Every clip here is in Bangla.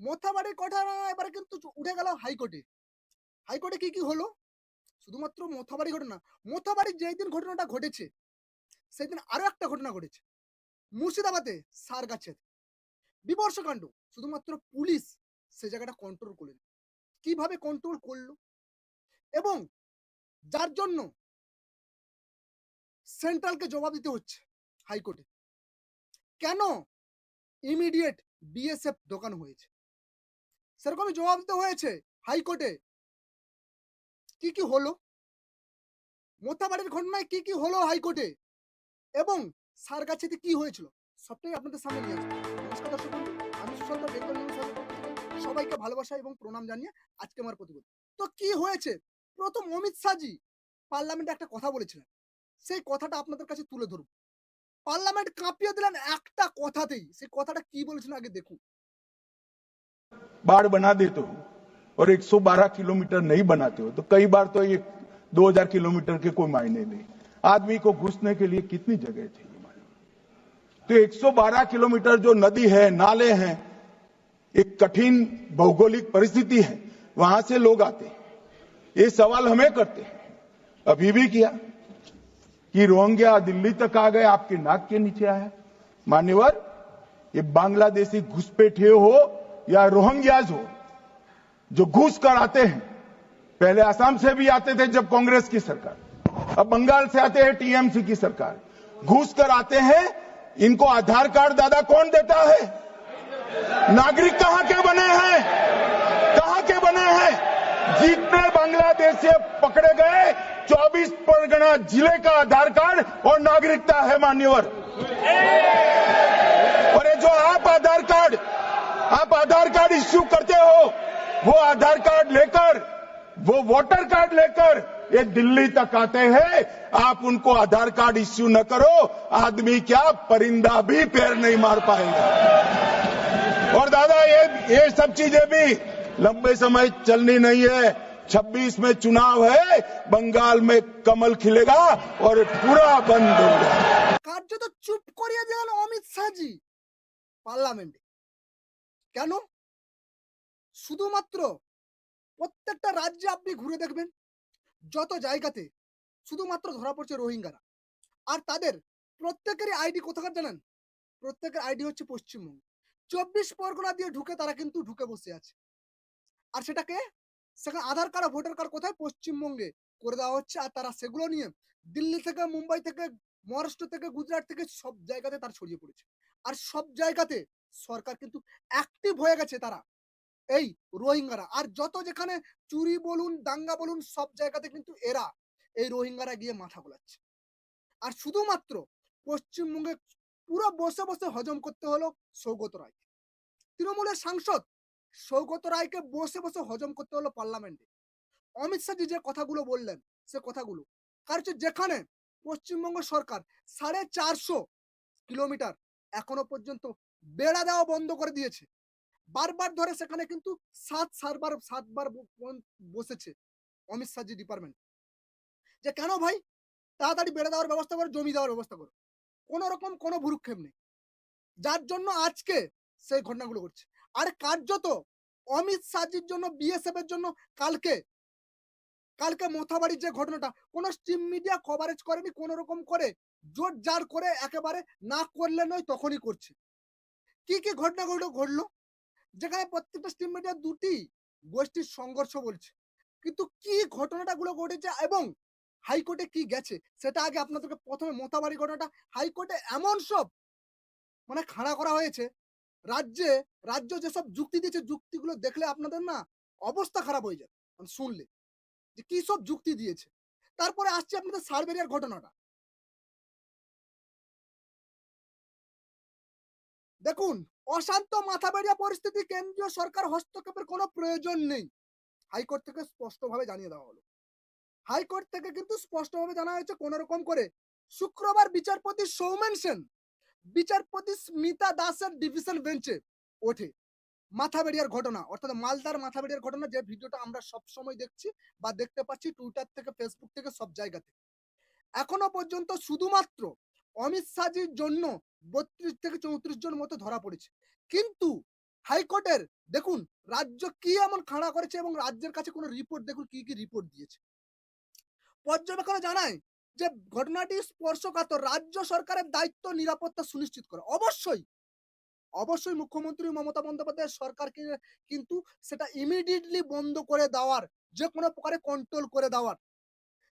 মোথাবাড়ির ঘটনা এবারে কিন্তু উঠে গেল হাইকোর্টে। হাইকোর্টে কি কি হলো? শুধুমাত্র মোথাবাড়ি ঘটনা মোথাবাড়ির যেই দিন ঘটনাটা ঘটেছে, সেই দিন আরও একটা ঘটনা ঘটেছে। মুর্শিদাবাদে সার গাছের বিবর্ষকাণ্ড, শুধুমাত্র পুলিশ সে জায়গাটা কন্ট্রোল করলেন। কীভাবে কন্ট্রোল করল? এবং যার জন্য সেন্ট্রালকে জবাব দিতে হচ্ছে হাইকোর্টে। কেন ইমিডিয়েট বিএসএফ দোকান হয়েছে? সেরকমই জবাব দিতে হয়েছে হাইকোর্টে কি কি হলো? মোথাবাড়ির ঘটনায় কি কি হলো হাইকোর্টে এবং সারগাছিতে কি হয়েছিল? সবটাই আপনাদের সামনে নিয়ে আসব নমস্কার দর্শক আমি সুশান্ত বেঙ্গল সবাইকে ভালোবাসা এবং প্রণাম জানিয়ে আজকে আমার প্রতিবেদন। তো কি হয়েছে? প্রথম অমিত শাহজি পার্লামেন্টে একটা কথা বলেছিলেন। সেই কথাটা আপনাদের কাছে তুলে ধরব। পার্লামেন্ট কাঁপিয়ে দিলেন একটা কথাতেই। সেই কথাটা কি বলেছিলেন আগে দেখুন। बाढ़ बना देते हो और 112 किलोमीटर नहीं बनाते हो तो कई बार तो ये 2000 किलोमीटर के कोई मायने नहीं। आदमी को घुसने के लिए कितनी जगह थी तो 112 किलोमीटर जो नदी है, नाले हैं, एक कठिन भौगोलिक परिस्थिति है, वहाँ से लोग आते हैं। ये सवाल हमें करते हैं। अभी भी किया कि रोहिंग्या दिल्ली तक आ गए, आपके नाक के नीचे आया। मान्यवर, ये बांग्लादेशी घुसपैठे हो या रोहिंग्याज हो, जो घुस कर आते हैं, पहले असम से भी आते थे जब कांग्रेस की सरकार, अब बंगाल से आते हैं टीएमसी की सरकार। घुस कर आते हैं, इनको आधार कार्ड दादा कौन देता है? नागरिक कहाँ के बने हैं? कहाँ के बने हैं? जितने बांग्लादेश से पकड़े गए 24 परगना ज़िले का आधार कार्ड और नागरिकता है मान्यवर। और ये जो आप आधार कार्ड आप आधार कार्ड इश्यू करते हो वो आधार कार्ड लेकर वो वोटर कार्ड लेकर ये दिल्ली तक आते हैं आप उनको आधार कार्ड इश्यू न करो आदमी क्या परिंदा भी पैर नहीं मार पाएगा और दादा ये ये सब चीजें भी लंबे समय चलनी नहीं है 26 में चुनाव है बंगाल में कमल खिलेगा और पूरा बंद होगा কার্যত চুপ করিয়ে দিলেন অমিত শাহজি পার্লামেন্টে কেন? শুধুমাত্র প্রত্যেকটা রাজ্যে আপনি ঘুরে দেখবেন, যত জায়গাতে শুধুমাত্র ধরা পড়ছে রোহিঙ্গারা। আর তাদের প্রত্যেকেরই আইডি কোথাকার জানেন? প্রত্যেকের আইডি হচ্ছে পশ্চিমবঙ্গ। চব্বিশ পরগনা দিয়ে ঢুকে তারা কিন্তু ঢুকে বসে আছে। আর সেটাকে সেখানে আধার কার্ড ভোটার কার্ড কোথায়? পশ্চিমবঙ্গে করে দেওয়া হচ্ছে। আর তারা সেগুলো নিয়ে দিল্লি থেকে, মুম্বাই থেকে, মহারাষ্ট্র থেকে, গুজরাট থেকে সব জায়গাতে তার ছড়িয়ে পড়েছে। আর সব জায়গাতে সরকার কিন্তু অ্যাক্টিভ হয়ে গেছে তারা। এই রোহিঙ্গারা। আর যত যেখানে চুরি বলুন, দাঙ্গা বলুন, সব জায়গাতে কিন্তু এরা এই রোহিঙ্গারা গিয়ে মাথা গোলাচ্ছে আর শুধুমাত্র পশ্চিমবঙ্গে পুরো বসে বসে হজম করতে হলো সৌগত রায় তৃণমূলের সাংসদ সৌগত রায়কে বসে বসে হজম করতে হলো পার্লামেন্টে। অমিত শাহজি যে কথাগুলো বললেন, সে কথাগুলো কার হচ্ছে যেখানে পশ্চিমবঙ্গ সরকার সাড়ে চারশো কিলোমিটার এখনও পর্যন্ত বেড়া দেওয়া বন্ধ করে দিয়েছে। বারবার ধরে সেখানে কিন্তু সাত সাতবার সাতবার বসেছে অমিত শাহজি ডিপার্টমেন্ট যে কেন ভাই? তাড়াতাড়ি বেড়ে দেওয়ার ব্যবস্থা করো, জমি দেওয়ার ব্যবস্থা করো। কোনো রকম কোনো ভুরুক্ষেপ নেই। যার জন্য আজকে সেই ঘটনাগুলো ঘটছে। আর কার্যত অমিত শাহজির জন্য বিএসএফ এর জন্য কালকে কালকে মোথাবাড়ির যে ঘটনাটা, কোনো স্টিম মিডিয়া কভারেজ করেনি, কোন রকম করে জোর জার করে একেবারে না করলে নয়, তখনই করছে। কি কি ঘটনা ঘটলো ঘটলো? যেখানে প্রত্যেকটা স্ট্রিম মিডিয়া দুটি গোষ্ঠীর সংঘর্ষ বলছে। কিন্তু কি ঘটনাটা গুলো ঘটেছে এবং হাইকোর্টে কি গেছে, সেটা আগে আপনাদেরকে প্রথমে মোতাবাড়ি ঘটনাটা, হাইকোর্টে এমন সব মানে খাড়া করা হয়েছে, রাজ্যে, রাজ্য যেসব যুক্তি দিয়েছে, যুক্তিগুলো দেখলে আপনাদের না অবস্থা খারাপ হয়ে যাবে মানে শুনলে। যে কি সব যুক্তি দিয়েছে। তারপরে আসছে আপনাদের সার্ভেরিয়ার ঘটনাটা। দেখুন, অশান্ত মাথাবেড়িয়া পরিস্থিতি কেন্দ্রীয় সরকার হস্তক্ষেপের কোনো প্রয়োজন নেই। হাইকোর্ট থেকে স্পষ্টভাবে জানিয়ে দেওয়া হলো। হাইকোর্ট থেকে কিন্তু স্পষ্টভাবে জানা হয়েছে কোন রকম করে শুক্রবার বিচারপতি সৌমেন সেন, বিচারপতি স্মিতা দাসের ডিভিশন বেঞ্চে ওঠে। মাথাবেড়িয়ার ঘটনা, অর্থাৎ মালদার মাথাবেড়িয়ার ঘটনা যে ভিডিওটা আমরা সব সময় দেখছি বা দেখতে পাচ্ছি টুইটার থেকে ফেসবুক থেকে সব জায়গাতে। এখনও পর্যন্ত শুধুমাত্র অমিত শাহজির জন্য বত্রিশ থেকে চৌত্রিশ জন মতো ধরা পড়েছে। কিন্তু হাইকোর্টের, দেখুন, রাজ্য কি এমন খাড়া করেছে এবং রাজ্যের কাছে কোনো রিপোর্ট দেখুন, কি কি রিপোর্ট দিয়েছে। পর্যবেক্ষণে জানায় যে, ঘটনাটি স্পর্শকাতর। রাজ্য সরকারের দায়িত্ব নিরাপত্তা সুনিশ্চিত করা। অবশ্যই অবশ্যই মুখ্যমন্ত্রী মমতা বন্দ্যোপাধ্যায়ের সরকারকে কিন্তু সেটা ইমিডিয়েটলি বন্ধ করে দেওয়ার, যে কোনো প্রকারে কন্ট্রোল করে দেওয়ার।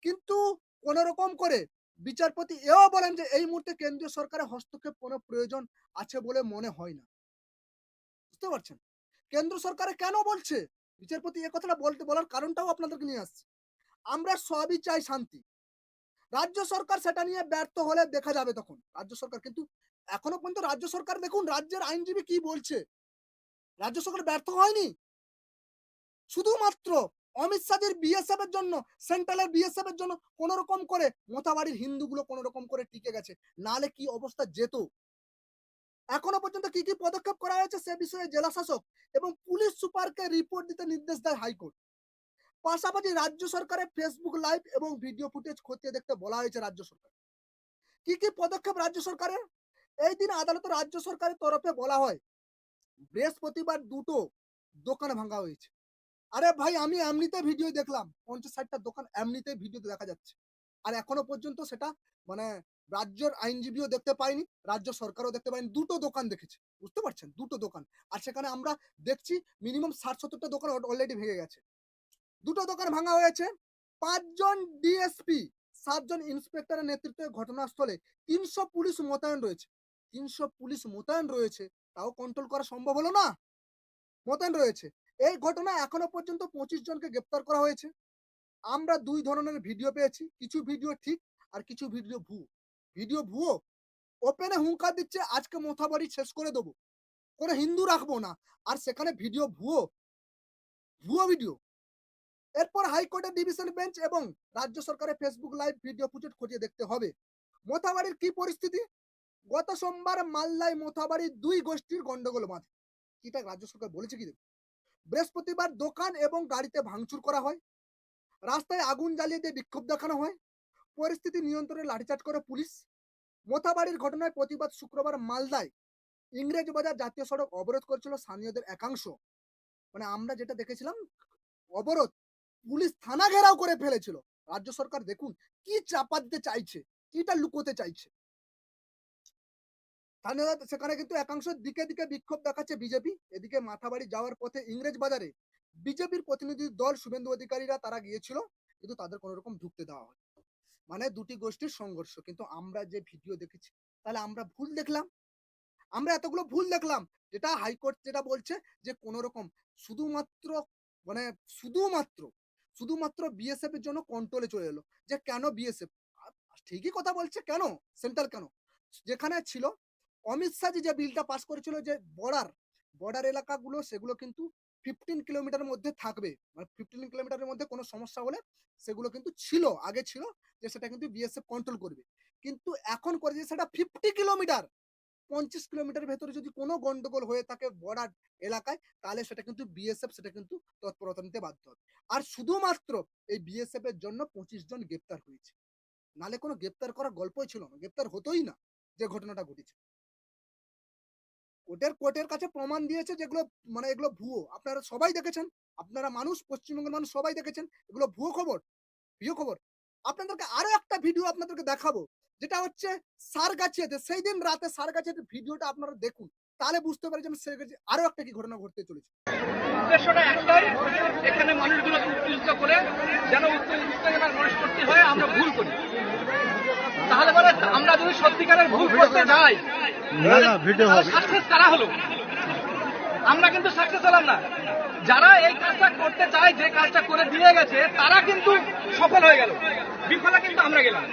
কিন্তু কোন রকম করে বিচারপতি এও বলেন যে এই মুহূর্তে কেন্দ্রীয় সরকারের হস্তক্ষেপ কোনো প্রয়োজন আছে বলে মনে হয় না। বুঝতে পারছেন? কেন্দ্র সরকারে কেন বলছে? বিচারপতি এ কথাটা বলতে, বলার কারণটাও আপনাদেরকে নিয়ে আসছে। আমরা সবই চাই শান্তি। রাজ্য সরকার সেটা নিয়ে ব্যর্থ হলে দেখা যাবে তখন। রাজ্য সরকার কিন্তু এখনও পর্যন্ত রাজ্য সরকার দেখুন রাজ্যের আইনজীবী কি বলছে? রাজ্য সরকার ব্যর্থ হয়নি। শুধুমাত্র অমিত শাহের বিএসএফ এর জন্য, সেন্ট্রালের বিএসএফ এর জন্য কোন রকম করে মোথাবাড়ির হিন্দুগুলো কোন রকম করে টিকে গেছে। নালে কি অবস্থা যেত? এখনও পর্যন্ত কি কি পদক্ষেপ করা হয়েছে সে বিষয়ে জেলা শাসক এবং পুলিশ সুপারকে রিপোর্ট দিতে নির্দেশ দেয় হাইকোর্ট। পাশাপাশি রাজ্য সরকারের ফেসবুক লাইভ এবং ভিডিও ফুটেজ খতিয়ে দেখতে বলা হয়েছে রাজ্য সরকার। কি কি পদক্ষেপ রাজ্য সরকারের? এই দিন আদালতে রাজ্য সরকারের তরফে বলা হয়, বৃহস্পতিবার দুটো দোকান ভাঙা হয়েছে। আরে ভাই, আমি এমনিতে ভিডিও দেখলাম। পঞ্চাশ ষাটটা দোকান এমনিতে ভিডিওতে দেখা যাচ্ছে। আর এখনও পর্যন্ত সেটা মানে রাজ্যের আইনজীবীও দেখতে পাইনি, রাজ্য সরকারও দেখতে পাইনি, দুটো দোকান দেখেছে। বুঝতে পারছেন? দুটো দোকান। আর সেখানে আমরা দেখছি মিনিমাম ষাট সত্তরটা দোকান অলরেডি ভেঙে গেছে। দুটো দোকান ভাঙা হয়েছে। পাঁচজন ডিএসপি সাতজন ইন্সপেক্টরের নেতৃত্বে ঘটনাস্থলে তিনশো পুলিশ মোতায়েন রয়েছে। তিনশো পুলিশ মোতায়েন রয়েছে, তাও কন্ট্রোল করা সম্ভব হলো না। মোতায়েন রয়েছে। এই ঘটনায় এখনও পর্যন্ত পঁচিশ জনকে গ্রেপ্তার করা হয়েছে। আমরা দুই ধরনের ভিডিও পেয়েছি, কিছু ভিডিও ঠিক আর কিছু ভিডিও ভুয়ো। ভিডিও ভুয়ো ওপেনে হুঙ্কার দিচ্ছে, আজকে মোথাবাড়ি শেষ করে দেবো। কোনো হিন্দু রাখব না, আর সেখানে ভিডিও ভুয়ো ভুয়ো ভিডিও। এরপর হাইকোর্টের ডিভিশন বেঞ্চ এবং রাজ্য সরকারের ফেসবুক লাইভ ভিডিও ফুটেজ খতিয়ে দেখতে হবে। মোথাবাড়ির কি পরিস্থিতি? গত সোমবার মাল্লায় মোথাবাড়ির দুই গোষ্ঠীর গন্ডগোল বাঁধে। কিটা রাজ্য সরকার বলেছে কি। বৃহস্পতিবার দোকান এবং গাড়িতে ভাঙচুর করা হয়। রাস্তায় আগুন জ্বালিয়ে দিয়ে বিক্ষোভ দেখানো হয়। পরিস্থিতি নিয়ন্ত্রণে লাঠিচার্জ করে পুলিশ। মোথাবাড়ির ঘটনায় প্রতিবাদ শুক্রবার মালদায় ইংরেজ বাজার জাতীয় সড়ক অবরোধ করেছিল স্থানীয়দের একাংশ। মানে আমরা যেটা দেখেছিলাম, অবরোধ পুলিশ থানা ঘেরাও করে ফেলেছিল। রাজ্য সরকার দেখুন কি চাপাতে চাইছে, কিটা লুকোতে চাইছে। স্থানীয়রা সেখানে কিন্তু একাংশ দিকে দিকে বিক্ষোভ দেখাচ্ছে বিজেপি। এদিকে মাথাবাড়ি যাওয়ার পথে ইংরেজ বাজারে বিজেপির প্রতিনিধি দল শুভেন্দু অধিকারীরা তারা গিয়েছিল, কিন্তু তাদের কোনো রকম ঢুকতে দেওয়া হয় মানে দুটি গোষ্ঠীর সংঘর্ষ। কিন্তু আমরা যে ভিডিও দেখেছি, তাহলে আমরা ভুল দেখলাম। আমরা এতগুলো ভুল দেখলাম, যেটা হাইকোর্ট যেটা বলছে যে কোন রকম শুধুমাত্র মানে শুধুমাত্র শুধুমাত্র বিএসএফ এর জন্য কন্ট্রোলে চলে এলো। যে কেন বিএসএফ ঠিকই কথা বলছে কেন? সেন্ট্রাল কেন? যেখানে ছিল অমিত শাহ যে বিলটা পাস করেছিল যে বর্ডার বর্ডার এলাকাগুলো, সেগুলো কিন্তু ফিফটিন কিলোমিটারের মধ্যে থাকবে। মানে ফিফটিন কিলোমিটারের মধ্যে কোনো সমস্যা হলে সেগুলো কিন্তু ছিল, আগে ছিল, যে সেটা কিন্তু বিএসএফ কন্ট্রোল করবে। কিন্তু এখন করে যে সেটা ফিফটি কিলোমিটার পঞ্চাশ কিলোমিটার ভেতরে যদি কোনো গন্ডগোল হয়ে থাকে বর্ডার এলাকায়, তাহলে সেটা কিন্তু বিএসএফ সেটা কিন্তু তৎপরতা নিতে বাধ্য হবে। আর শুধুমাত্র এই বিএসএফ এর জন্য পঁচিশ জন গ্রেপ্তার হয়েছে। নালে কোনো গ্রেপ্তার করার গল্পই ছিল না। গ্রেপ্তার হতোই না যে ঘটনাটা ঘটেছে। কোর্টের কোর্টের কাছে প্রমাণ দিয়েছে যেগুলো মানে এগুলো ভুয়ো। আপনারা সবাই দেখেছেন, আপনারা মানুষ, পশ্চিমবঙ্গের মানুষ সবাই দেখেছেন, এগুলো ভুয়ো খবর ভুয়ো খবর। আপনাদেরকে আরও একটা ভিডিও আপনাদেরকে দেখাবো, যেটা হচ্ছে সারগাছিয়াতে সেই দিন রাতে সারগাছিয়াতে ভিডিওটা আপনারা দেখুন। তাহলে বুঝতে পারছেন সারগাছি আরও একটা কি ঘটনা ঘটতে চলেছে। উদ্দেশ্যটা একটাই, এখানে মানুষগুলো উত্তেজিত করে, যেন উত্তে- উত্তেজনার মনস্পত্তি হয় আমরা ভুল করি। তাহলে আমরা যদি সত্যিকারের ভুল করতে যাই আমরা কিন্তু সাকসেস হলাম না। যারা এই কাজটা করতে চায়, যে কাজটা করে দিয়ে গেছে, তারা কিন্তু সফল হয়ে গেল। বিফলে কিন্তু আমরা গেলাম।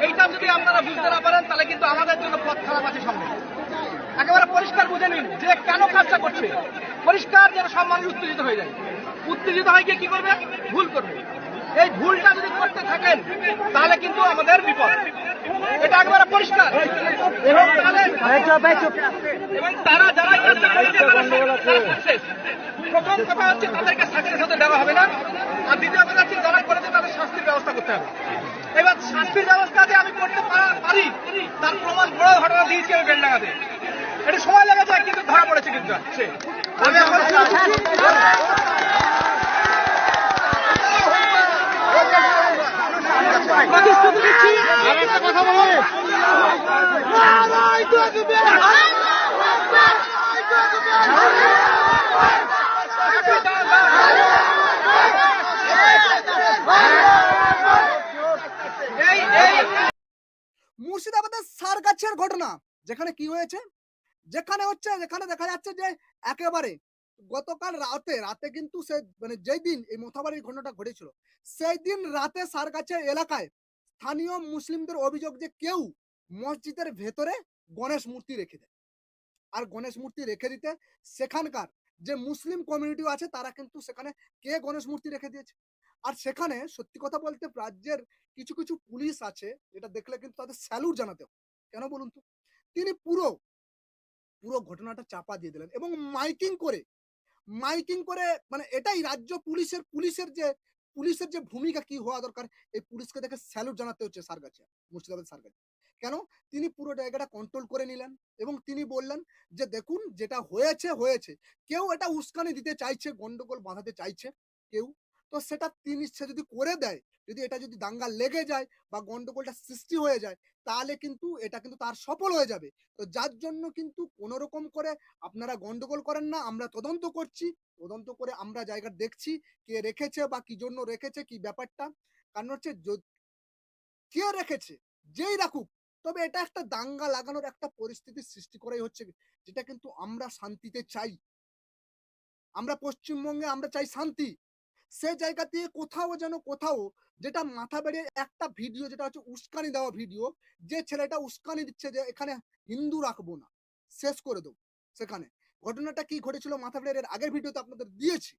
এইটা যদি আপনারা বুঝতে না পারেন, তাহলে কিন্তু আমাদের জন্য পথ খারাপ আছে সামনে। একেবারে পরিষ্কার বুঝে নিন যে কেন কাজটা করছে। পরিষ্কার যেন সব মানুষ উত্তেজিত হয়ে যায়। উত্তেজিত হয়ে গিয়ে কি করবে? ভুল করবে। এই ভুলটা যদি করতে থাকেন, তাহলে কিন্তু আমাদের বিপদ। এটা একেবারে পরিষ্কার। এবং তারা যারা। প্রথম কথা হচ্ছে তাদেরকে সাকসেস হতে দেওয়া হবে না। আর দ্বিতীয় কথা হচ্ছে যারা করেছে তাদের শাস্তির ব্যবস্থা করতে হবে। এবার শাস্তির ব্যবস্থা যে আমি করতে পারি, তার প্রমাণ বড় ঘটনা দিয়েছি আমি বেলডাঙ্গাতে। এটা সময় লেগেছে, কিন্তু ধরা পড়েছে কিন্তু। আমি সে মুর্শিদাবাদের সার গাছের ঘটনা যেখানে কি হয়েছে? যেখানে হচ্ছে যেখানে দেখা যাচ্ছে যে একেবারে গতকাল রাতে রাতে কিন্তু সে মানে যেই দিন এই মোথাবাড়ির ঘটনাটা ঘটেছিল, সেই দিন রাতে সারগাছের এলাকায় স্থানীয় মুসলিমদের অভিযোগ যে কেউ মসজিদের ভেতরে গণেশ মূর্তি রেখে দেয়। আর গণেশ মূর্তি রেখে দিতে সেখানকার যে মুসলিম কমিউনিটি আছে, তারা কিন্তু সেখানে কে গণেশ মূর্তি রেখে দিয়েছে? আর সেখানে সত্যি কথা বলতে রাজ্যের কিছু কিছু পুলিশ আছে, যেটা দেখলে কিন্তু তাদের স্যালুট জানাতে কেন বলুন তো? তিনি পুরো পুরো ঘটনাটা চাপা দিয়ে দিলেন এবং মাইকিং করে মাইকিং করে মানে এটাই রাজ্য পুলিশের পুলিশের যে পুলিশের যে ভূমিকা কি হওয়া দরকার, এই পুলিশকে দেখে স্যালুট জানাতে হচ্ছে স্যার কাছে মুর্শিদাবাদ কাছে। কেন? তিনি পুরো জায়গাটা কন্ট্রোল করে নিলেন এবং তিনি বললেন যে, দেখুন, যেটা হয়েছে হয়েছে। কেউ এটা উস্কানি দিতে চাইছে, গন্ডগোল বাঁধাতে চাইছে, কেউ তো সেটা তিনি, সে যদি করে দেয়, যদি এটা যদি দাঙ্গা লেগে যায় বা গন্ডগোলটা সৃষ্টি হয়ে যায়, তাহলে কিন্তু এটা কিন্তু তার সফল হয়ে যাবে। তো যার জন্য কিন্তু কোনো রকম করে আপনারা গন্ডগোল করেন না, আমরা তদন্ত করছি, তদন্ত করে আমরা জায়গা দেখছি, কে রেখেছে বা কি জন্য রেখেছে, কি ব্যাপারটা। কারণ হচ্ছে কে রেখেছে? যেই রাখুক। তবে এটা একটা দাঙ্গা লাগানোর একটা পরিস্থিতির সৃষ্টি করাই হচ্ছে, যেটা কিন্তু আমরা শান্তিতে চাই। আমরা পশ্চিমবঙ্গে আমরা চাই শান্তি। সে জায়গা দিয়ে কোথাও যেন কোথাও যেটা মাথা বেড়ে একটা ভিডিও যেটা হচ্ছে উস্কানি দেওয়া ভিডিও যে ছেলেটা উস্কানি দিচ্ছে যে এখানে হিন্দু রাখব না, শেষ করে দেবো সেখানে। ঘটনাটা কি ঘটেছিল মাথা বেড়ে? এর আগের ভিডিওতে আপনাদের দিয়েছি।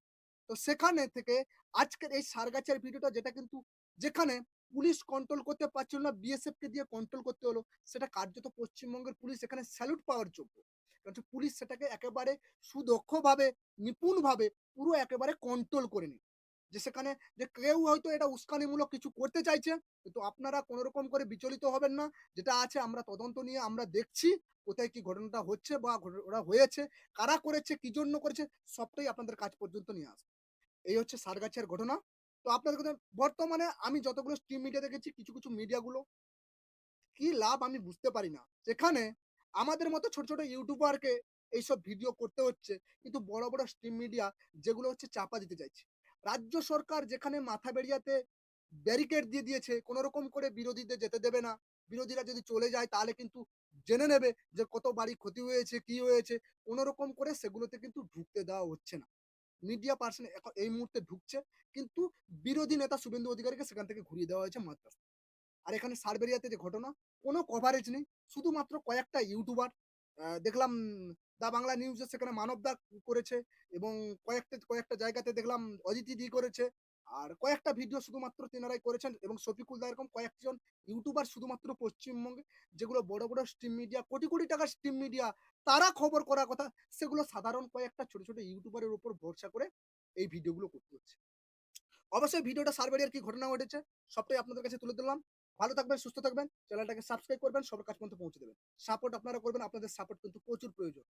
তো সেখানে থেকে আজকের এই সারগাছের ভিডিওটা যেটা কিন্তু যেখানে পুলিশ কন্ট্রোল করতে পারছিল না বিএসএফ কে দিয়ে কন্ট্রোল করতে হলো, সেটা কার্যত পশ্চিমবঙ্গের পুলিশ এখানে স্যালুট পাওয়ার যোগ্য। কারণ পুলিশ সেটাকে একেবারে সুদক্ষভাবে, নিপুণভাবে পুরো একেবারে কন্ট্রোল করে নি যে সেখানে যে কেউ হয়তো এটা উস্কানিমূলক কিছু করতে চাইছে, কিন্তু আপনারা কোনো রকম করে বিচলিত হবেন না। যেটা আছে, আমরা তদন্ত নিয়ে আমরা দেখছি কোথায় কি ঘটনাটা হচ্ছে বা ঘট- ওরা হয়েছে, কারা করেছে, কি জন্য করেছে, সবটাই আপনাদের কাজ পর্যন্ত নিয়ে আসবে। এই হচ্ছে সারগাছের ঘটনা। তো আপনাদের কথা, বর্তমানে আমি যতগুলো স্ট্রিম মিডিয়া দেখেছি, কিছু কিছু মিডিয়াগুলো কি লাভ আমি বুঝতে পারি না। সেখানে আমাদের মতো ছোট ছোট ইউটিউবারকে এইসব ভিডিও করতে হচ্ছে, কিন্তু বড় বড় স্ট্রিম মিডিয়া যেগুলো হচ্ছে চাপা দিতে চাইছে। রাজ্য সরকার যেখানে মাথা বেরিয়াতে ব্যারিকেড দিয়ে দিয়েছে কোনো রকম করে বিরোধীদের যেতে দেবে না। বিরোধীরা যদি চলে যায়, তাহলে কিন্তু জেনে নেবে যে কত বাড়ি ক্ষতি হয়েছে, কি হয়েছে। কোনো রকম করে সেগুলোতে কিন্তু ঢুকতে দেওয়া হচ্ছে না। মিডিয়া পার্সন এখন এই মুহূর্তে ঢুকছে, কিন্তু বিরোধী নেতা শুভেন্দু অধিকারীকে সেখান থেকে ঘুরিয়ে দেওয়া হয়েছে মাদ্রাস। আর এখানে সার্বেরিয়াতে যে ঘটনা, কোনো কভারেজ নেই। শুধুমাত্র কয়েকটা ইউটিউবার দেখলাম দা বাংলা নিউজে সেখানে মানবদা করেছে এবং কয়েকটা কয়েকটা জায়গাতে দেখলাম অদিতি দি করেছে। আর কয়েকটা ভিডিও শুধুমাত্র তেনারাই করেছেন এবং শফিকুল দা এরকম কয়েকজন ইউটিউবার শুধুমাত্র পশ্চিমবঙ্গে, যেগুলো বড় বড় স্ট্রিম মিডিয়া কোটি কোটি টাকার স্ট্রিম মিডিয়া তারা খবর করার কথা, সেগুলো সাধারণ কয়েকটা ছোট ছোট ইউটিউবারের উপর ভরসা করে এই ভিডিওগুলো করতে হচ্ছে। অবশ্যই ভিডিওটা সার্ভেরিয়ার কি ঘটনা ঘটেছে, সবটাই আপনাদের কাছে তুলে দিলাম ভালো থাকবেন, সুস্থ থাকবেন, চ্যানেলটাকে সাবস্ক্রাইব করবেন, সবার কাজ পর্যন্ত পৌঁছে দেবেন। সাপোর্ট আপনারা করবেন, আপনাদের সাপোর্ট কিন্তু প্রচুর প্রয়োজন।